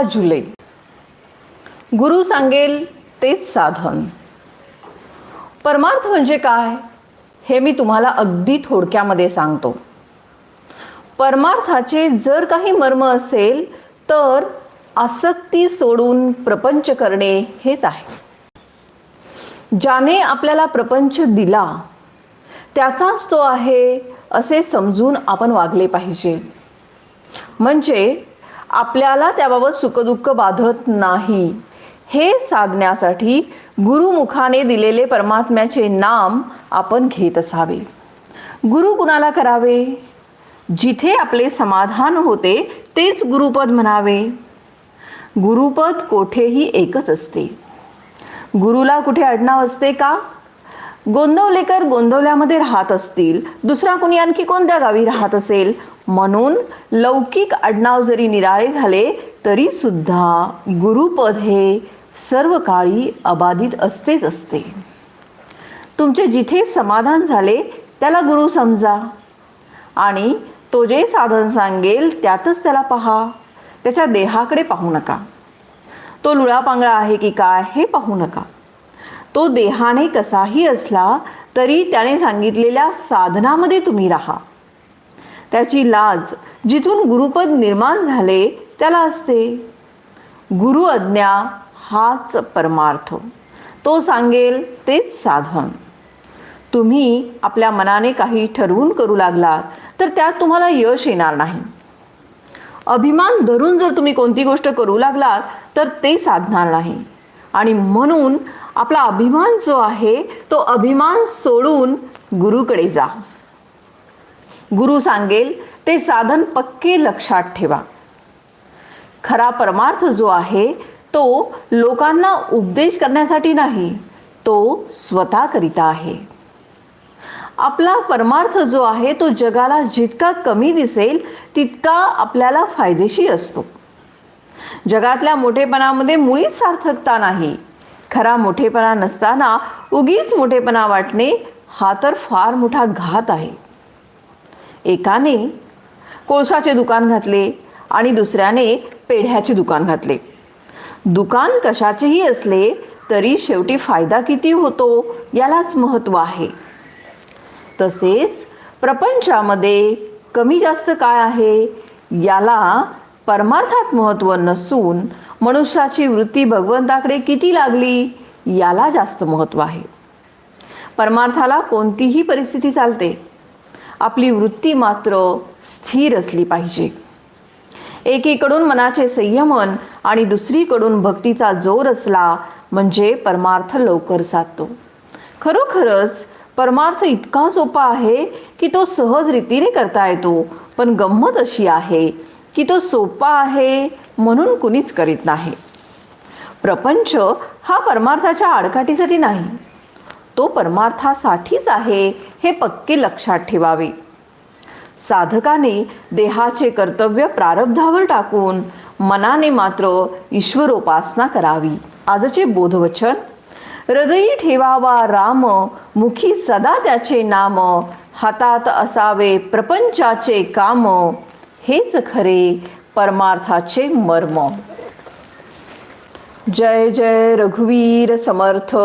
पंधरा जुलै. गुरु सांगेल तेच साधन. परमार्थ म्हणजे काय? हे मी तुम्हाला अगदी थोडक्यामध्ये सांगतो. परमार्थाचे जर काही मर्म असेल तर आसक्ती सोडून प्रपंच करणे हेच आहे. ज्याने आपल्याला प्रपंच दिला त्याचाच तो आहे असे समजून आपण वागले पाहिजे. म्हणजे आपल्याला त्याबाबत सुखदुःख बाधत नाही. हे साधण्यासाठी गुरुमुखाने दिलेले परमात्म्याचे नाम आपण घेत असावे. गुरु कुणाला करावे? जिथे आपले समाधान होते तेच गुरुपद म्हणावे. गुरुपद कोठेही एकच असते. गुरुला कुठे आडनाव असते का? गोंदवलेकर गोंदवल्यामध्ये राहत असतील दुसरा कोणी आणखी कोणत्या गावी राहत असेल? म्हणून लौकिक आडनाव जरी निराळे झाले तरी सुद्धा गुरुपद हे सर्व काळी अबाधित असतेच असते. तुमचे जिथे समाधान झाले त्याला गुरु समजा. आणि तो जे साधन सांगेल त्यातच त्याला पहा. त्याच्या देहाकडे पाहू नका. तो लुळापांगळा आहे की काय हे पाहू नका. तो देहाने कसाही असला तरी त्याने सांगितलेल्या साधनामध्ये तुम्ही राहा. त्याची लाज जिथून गुरुपद निर्माण झाले त्याला असते. गुरु अज्ञा हाच परमार्थ. तो सांगेल तेच साधन. तुम्ही आपल्या मनाने काही ठरवून करू लागलात तर त्यात तुम्हाला यश येणार नाही. अभिमान धरून जर तुम्ही कोणती गोष्ट करू लागलात तर ते साधणार नाही. आणि म्हणून आपला अभिमान जो आहे तो अभिमान सोडून गुरुकडे जा. गुरु सांगेल ते साधन पक्के लक्षात ठेवा. खरा परमार्थ जो आहे तो लोकांना उपदेश करण्यासाठी नाही तो स्वतःकरिता आहे. आपला परमार्थ जो आहे तो जगाला जितका कमी दिसेल तितका आपल्याला फायदेशीर असतो. जगातल्या मोठेपणामध्ये मुळीच सार्थकता नाही. खरा मोठेपणा नसताना उगीच मोठेपणा वाटणे हा तर फार मोठा घात आहे. एकाने कोळशाचे दुकान घातले आणि दुसऱ्याने पेढ्याचे दुकान घातले. दुकान कशाचेही असले तरी शेवटी फायदा किती होतो यालाच महत्त्व आहे. तसेच प्रपंचामध्ये कमी जास्त काय आहे याला परमार्थात महत्त्व नसून मनुष्याची वृत्ती भगवंताकडे किती लागली याला जास्त महत्त्व आहे. परमार्थाला कोणतीही परिस्थिती चालते. आपली वृत्ती मात्र स्थिर असली पाहिजे. एकीकडून मनाचे संयमन आणि दुसरीकडून भक्तीचा जोर असला म्हणजे परमार्थ लवकर साधतो. खरोखरच परमार्थ इतका सोपा आहे की तो सहज रीतीने करता येतो पण गंमत अशी आहे की तो सोपा आहे म्हणून कुणीच करीत नाही. प्रपंच हा परमार्थाच्या आडकाठीसाठी नाही. तो परमार्थासाठीच आहे हे पक्के लक्षात ठेवावे. साधकाने देहाचे कर्तव्य प्रारब्धावर टाकून मनाने मात्र ईश्वरोपासना करावी. आजचे बोधवचन हृदयी ठेवावा राम मुखी सदा त्याचे नाम हातात असावे प्रपंचाचे काम हेच खरे परमार्थाचे मर्म. जय जय रघुवीर समर्थ.